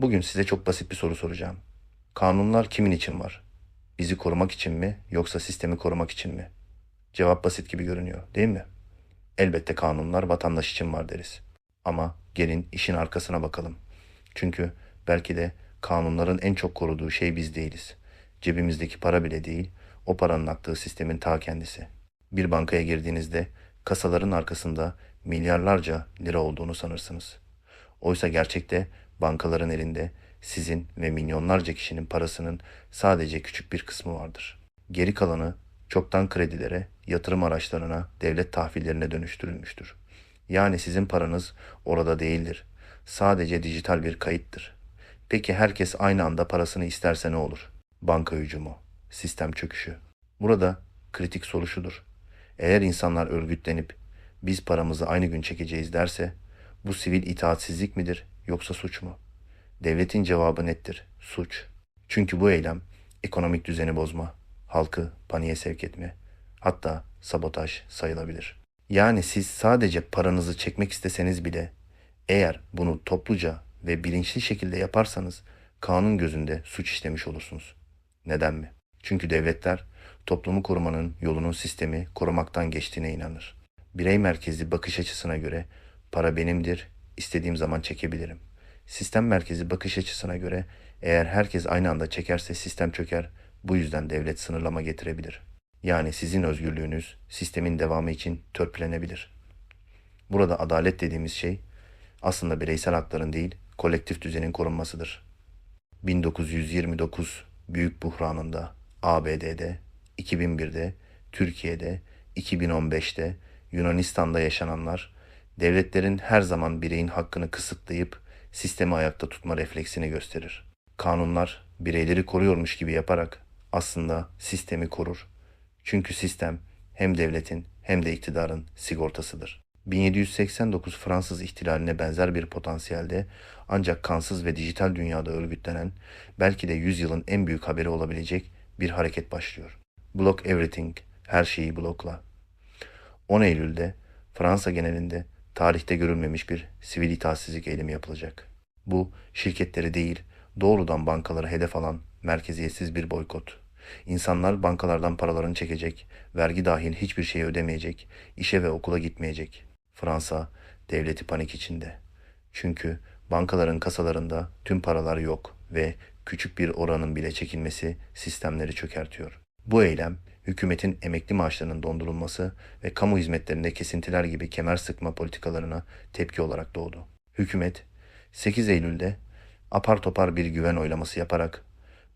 Bugün size çok basit bir soru soracağım. Kanunlar kimin için var? Bizi korumak için mi yoksa sistemi korumak için mi? Cevap basit gibi görünüyor, değil mi? Elbette kanunlar vatandaş için var deriz. Ama gelin işin arkasına bakalım. Çünkü belki de kanunların en çok koruduğu şey biz değiliz. Cebimizdeki para bile değil, o paranın aktığı sistemin ta kendisi. Bir bankaya girdiğinizde kasaların arkasında milyarlarca lira olduğunu sanırsınız. Oysa gerçekte bankaların elinde sizin ve milyonlarca kişinin parasının sadece küçük bir kısmı vardır. Geri kalanı çoktan kredilere, yatırım araçlarına, devlet tahvillerine dönüştürülmüştür. Yani sizin paranız orada değildir. Sadece dijital bir kayıttır. Peki herkes aynı anda parasını isterse ne olur? Banka hücumu, sistem çöküşü. Burada kritik soru şudur. Eğer insanlar örgütlenip biz paramızı aynı gün çekeceğiz derse bu sivil itaatsizlik midir yoksa suç mu? Devletin cevabı nettir. Suç. Çünkü bu eylem ekonomik düzeni bozma, halkı paniğe sevk etme, hatta sabotaj sayılabilir. Yani siz sadece paranızı çekmek isteseniz bile eğer bunu topluca ve bilinçli şekilde yaparsanız kanun gözünde suç işlemiş olursunuz. Neden mi? Çünkü devletler toplumu korumanın yolunun sistemi korumaktan geçtiğine inanır. Birey merkezli bakış açısına göre para benimdir, istediğim zaman çekebilirim. Sistem merkezi bakış açısına göre eğer herkes aynı anda çekerse sistem çöker, bu yüzden devlet sınırlama getirebilir. Yani sizin özgürlüğünüz sistemin devamı için törpülenebilir. Burada adalet dediğimiz şey aslında bireysel hakların değil, kolektif düzenin korunmasıdır. 1929 Büyük Buhranında, ABD'de, 2001'de, Türkiye'de, 2015'te, Yunanistan'da yaşananlar, devletlerin her zaman bireyin hakkını kısıtlayıp sistemi ayakta tutma refleksini gösterir. Kanunlar bireyleri koruyormuş gibi yaparak aslında sistemi korur. Çünkü sistem hem devletin hem de iktidarın sigortasıdır. 1789 Fransız ihtilaline benzer bir potansiyelde ancak kansız ve dijital dünyada örgütlenen belki de yüzyılın en büyük haberi olabilecek bir hareket başlıyor. Block Everything, her şeyi blokla. 10 Eylül'de Fransa genelinde tarihte görülmemiş bir sivil itaatsizlik eylemi yapılacak. Bu şirketleri değil, doğrudan bankaları hedef alan merkeziyetsiz bir boykot. İnsanlar bankalardan paralarını çekecek, vergi dahil hiçbir şey ödemeyecek, işe ve okula gitmeyecek. Fransa devleti panik içinde. Çünkü bankaların kasalarında tüm paralar yok ve küçük bir oranın bile çekilmesi sistemleri çökertiyor. Bu eylem hükümetin emekli maaşlarının dondurulması ve kamu hizmetlerinde kesintiler gibi kemer sıkma politikalarına tepki olarak doğdu. Hükümet 8 Eylül'de apar topar bir güven oylaması yaparak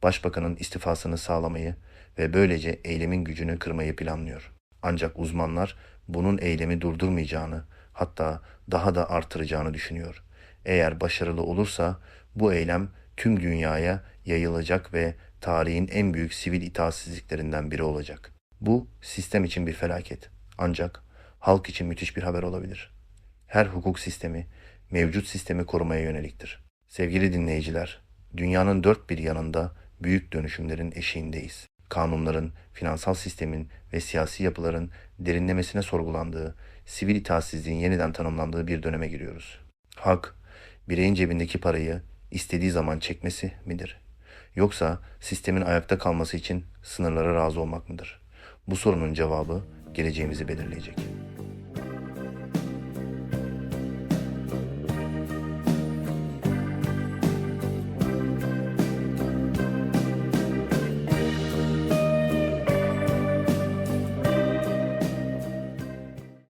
başbakanın istifasını sağlamayı ve böylece eylemin gücünü kırmayı planlıyor. Ancak uzmanlar bunun eylemi durdurmayacağını, hatta daha da artıracağını düşünüyor. Eğer başarılı olursa bu eylem tüm dünyaya yayılacak ve tarihin en büyük sivil itaatsizliklerinden biri olacak. Bu sistem için bir felaket. Ancak halk için müthiş bir haber olabilir. Her hukuk sistemi mevcut sistemi korumaya yöneliktir. Sevgili dinleyiciler, dünyanın dört bir yanında büyük dönüşümlerin eşiğindeyiz. Kanunların, finansal sistemin ve siyasi yapıların derinlemesine sorgulandığı, sivil itaatsizliğin yeniden tanımlandığı bir döneme giriyoruz. Hak, bireyin cebindeki parayı istediği zaman çekmesi midir? Yoksa sistemin ayakta kalması için sınırlara razı olmak mıdır? Bu sorunun cevabı geleceğimizi belirleyecek.